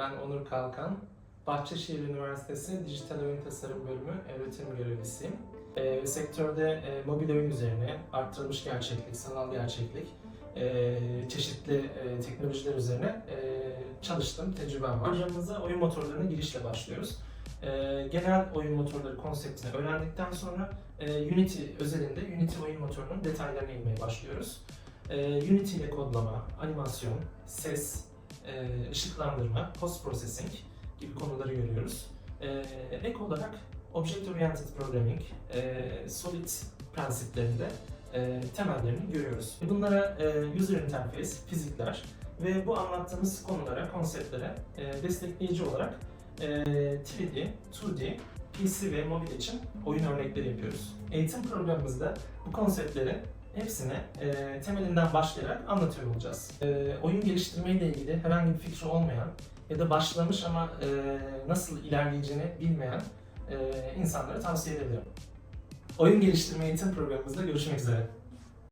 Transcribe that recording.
Ben Onur Kalkan. Bahçeşehir Üniversitesi Dijital Oyun Tasarım Bölümü öğretim görevlisiyim. Ee, sektörde e, mobil oyun üzerine arttırılmış gerçeklik, sanal gerçeklik, e, çeşitli e, teknolojiler üzerine e, çalıştım, tecrübem var. Hocamıza oyun motorlarına girişle başlıyoruz. E, genel oyun motorları konseptini öğrendikten sonra e, Unity özelinde Unity oyun motorunun detaylarına inmeye başlıyoruz. E, Unity ile kodlama, animasyon, ses, e, ışıklandırma, post processing gibi konuları görüyoruz. E, ek olarak Object Oriented Programming, e, Solid prensiplerinde e, temellerini görüyoruz. Bunlara e, user interface, fizikler ve bu anlattığımız konulara, konseptlere e, destekleyici olarak e, 3D, 2D, PC ve mobil için oyun örnekleri yapıyoruz. Eğitim programımızda bu konseptleri hepsini e, temelinden başlayarak anlatıyor olacağız. E, oyun geliştirme ile ilgili herhangi bir fikri olmayan ya da başlamış ama e, nasıl ilerleyeceğini bilmeyen e, insanlara tavsiye ederim. Oyun geliştirme eğitim programımızda görüşmek üzere.